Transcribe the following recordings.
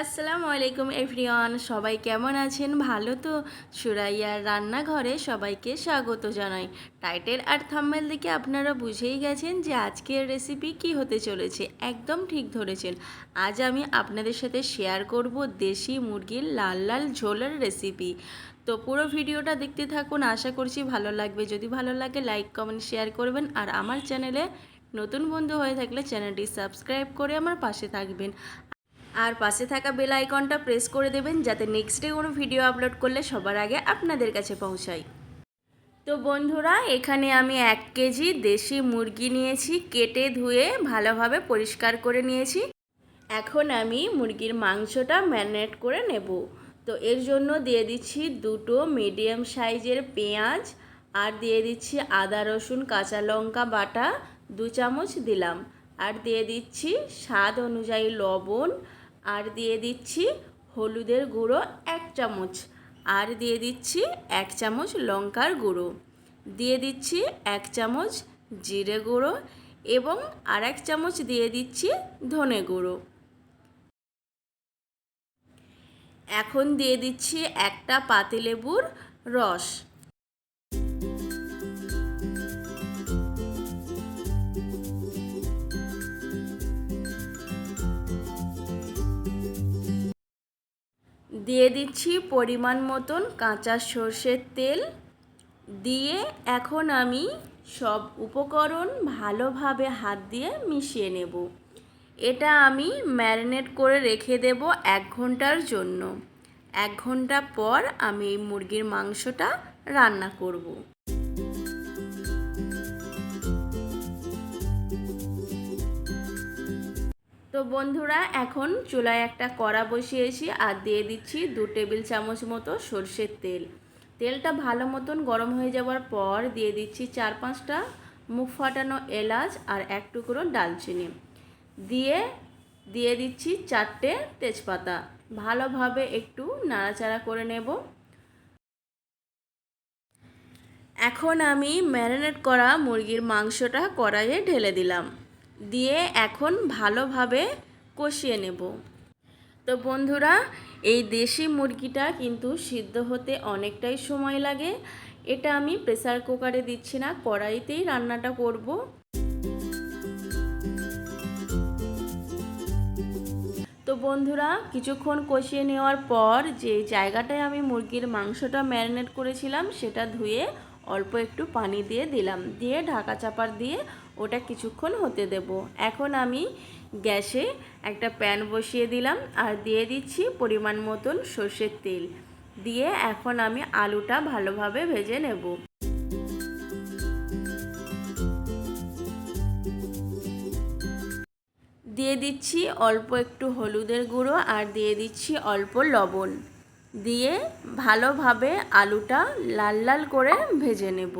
আসসালামু আলাইকুম এভরিওয়ান, সবাই কেমন আছেন? ভালো তো? সুরাইয়ার রান্নাঘরে সবাইকে স্বাগত জানাই। টাইটেল আর থাম্বেল দেখে আপনারা বুঝেই গেছেন যে আজকের রেসিপি কি হতে চলেছে। একদম ঠিক ধরেছেন। আজ আমি আপনাদের সাথে শেয়ার করব দেশি মুরগির লাল লাল ঝোলের রেসিপি তো পুরো ভিডিওটা দেখতে থাকুন, আশা করছি ভালো লাগবে। যদি ভালো লাগে লাইক কমেন্ট শেয়ার করবেন। আর আমার চ্যানেলে নতুন বন্ধু হয়ে থাকলে চ্যানেলটি সাবস্ক্রাইব করে আমার পাশে থাকবেন। আর পাশে থাকা বেল আইকনটা প্রেস করে দেবেন যাতে নেক্সট ডে কোনো ভিডিও আপলোড করলে সবার আগে আপনাদের কাছে পৌঁছায়। তো বন্ধুরা, এখানে আমি এক কেজি দেশি মুরগি নিয়েছি, কেটে ধুয়ে ভালোভাবে পরিষ্কার করে নিয়েছি। এখন আমি মুরগির মাংসটা ম্যারিনেট করে নেব। তো এর জন্য দিয়ে দিচ্ছি দুটো মিডিয়াম সাইজের পেঁয়াজ আর দিয়ে দিচ্ছি আদা, রসুন, কাঁচা লঙ্কা বাটা, দু চামচ দিলাম। আর দিয়ে দিচ্ছি স্বাদ অনুযায়ী লবণ আর দিয়ে দিচ্ছি হলুদের গুঁড়ো এক চামচ। আর দিয়ে দিচ্ছি এক চামচ লঙ্কার গুঁড়ো। দিয়ে দিচ্ছি এক চামচ জিরে গুঁড়ো এবং আর এক চামচ দিয়ে দিচ্ছি ধনে গুঁড়ো। এখন দিয়ে দিচ্ছি একটা পাতিলেবুর রস। দিয়ে দিচ্ছি পরিমাণ মতন কাঁচা সর্ষের তেল। দিয়ে এখন আমি সব উপকরণ ভালোভাবে হাত দিয়ে মিশিয়ে নেব। এটা আমি ম্যারিনেট করে রেখে দেব এক ঘণ্টার জন্য। এক ঘণ্টা পর আমি এই মুরগির মাংসটা রান্না করব। তো বন্ধুরা, এখন চুলায় একটা কড়া বসিয়েছি আর দিয়ে দিচ্ছি দু টেবিল চামচ মতো সর্ষের তেল। তেলটা ভালো মতন গরম হয়ে যাওয়ার পর দিয়ে দিচ্ছি চার পাঁচটা মুখ ফাটানো এলাচ আর এক টুকরো ডালচিনি। দিয়ে দিয়ে দিচ্ছি চারটে তেজপাতা। ভালোভাবে একটু নাড়াচাড়া করে নেব। এখন আমি ম্যারিনেট করা মুরগির মাংসটা কড়াইয়ে ঢেলে দিলাম। দিয়ে এখন ভালোভাবে কষিয়ে নেব। তো বন্ধুরা, এই দেশি মুরগিটা কিন্তু সিদ্ধ হতে অনেকটাই সময় লাগে। এটা আমি প্রেসার কুকারে দিচ্ছি না, কড়াইতেই রান্নাটা করব। তো বন্ধুরা, কিছুক্ষণ কষিয়ে নেওয়ার পর যে জায়গাটায় আমি মুরগির মাংসটা ম্যারিনেট করেছিলাম, সেটা ধুয়ে অল্প একটু পানি দিয়ে দিলাম। দিয়ে ঢাকা চাপার দিয়ে ওটা কিছুক্ষণ হতে দেব। এখন আমি গ্যাসে একটা প্যান বসিয়ে দিলাম আর দিয়ে দিচ্ছি পরিমাণ মতন সর্ষের তেল। দিয়ে এখন আমি আলুটা ভালোভাবে ভেজে নেব। দিয়ে দিচ্ছি অল্প একটু হলুদের গুঁড়ো আর দিয়ে দিচ্ছি অল্প লবণ। দিয়ে ভালোভাবে আলুটা লাল লাল করে ভেজে নেব।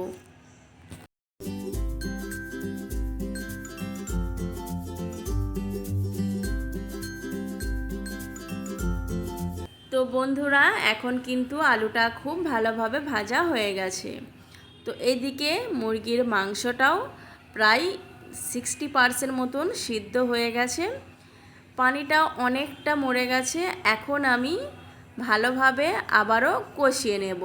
তো বন্ধুরা, এখন কিন্তু আলুটা খুব ভালোভাবে ভাজা হয়ে গেছে। তো এদিকে মুরগির মাংসটাও প্রায় সিক্সটি পারসেন্ট মতন সিদ্ধ হয়ে গেছে। পানিটা অনেকটা মরে গেছে। এখন আমি ভালোভাবে আবারও কষিয়ে নেব।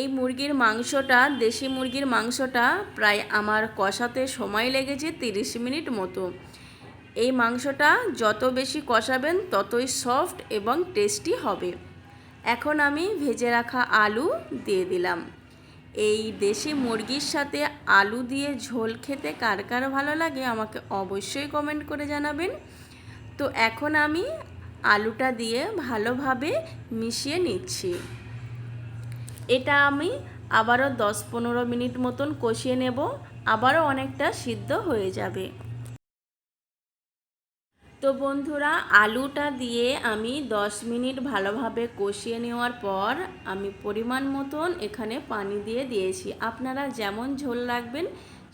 এই মুরগির মাংসটা, দেশি মুরগির মাংসটা প্রায় আমার কষাতে সময় লেগেছে তিরিশ মিনিট মতো। এই মাংসটা যত বেশি কষাবেন ততই সফট এবং টেস্টি হবে। এখন আমি ভেজে রাখা আলু দিয়ে দিলাম। এই দেশি মুরগির সাথে আলু দিয়ে ঝোল খেতে কার কার ভালো লাগে আমাকে অবশ্যই কমেন্ট করে জানাবেন। তো এখন আমি আলুটা দিয়ে ভালোভাবে মিশিয়ে নিচ্ছি। এটা আমি আবারও দশ পনেরো মিনিট মতন কষিয়ে নেব, আবারও অনেকটা সিদ্ধ হয়ে যাবে। তো বন্ধুরা, আলুটা দিয়ে আমি 10 মিনিট ভালোভাবে কষিয়ে নেওয়ার পর আমি পরিমাণ মতন এখানে পানি দিয়ে দিয়েছি। আপনারা যেমন ঝোল রাখবেন,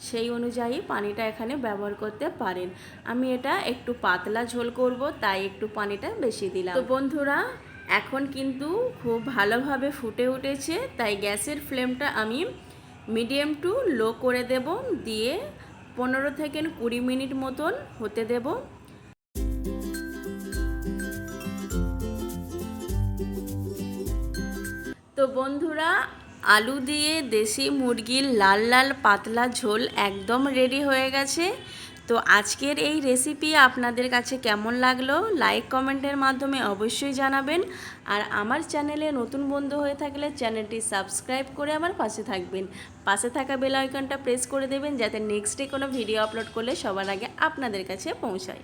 সেই অনুযায়ী পানিটা এখানে ব্যবহার করতে পারেন। আমি এটা একটু পাতলা ঝোল করব, তাই একটু পানিটা বেশি দিলাম। তো বন্ধুরা, এখন কিন্তু খুব ভালোভাবে ফুটে উঠেছে, তাই গ্যাসের ফ্লেমটা আমি মিডিয়াম টু লো করে দেব। দিয়ে পনেরো থেকে কুড়ি মিনিট মতন হতে দেবো। তো বন্ধুরা, আলু দিয়ে দেশি মুরগির লাল লাল পাতলা ঝোল একদম রেডি হয়ে গেছে। তো আজকের এই রেসিপি আপনাদের কাছে কেমন লাগল লাইক কমেন্টের মাধ্যমে অবশ্যই জানাবেন। আর আমার চ্যানেলে নতুন বন্ধু হয়ে থাকলে চ্যানেলটি সাবস্ক্রাইব করে আমার পাশে থাকবেন। পাশে থাকা বেল আইকনটা প্রেস করে দেবেন, যাতে নেক্সট ডে কোনো ভিডিও আপলোড করলে সবার আগে আপনাদের কাছে পৌঁছায়।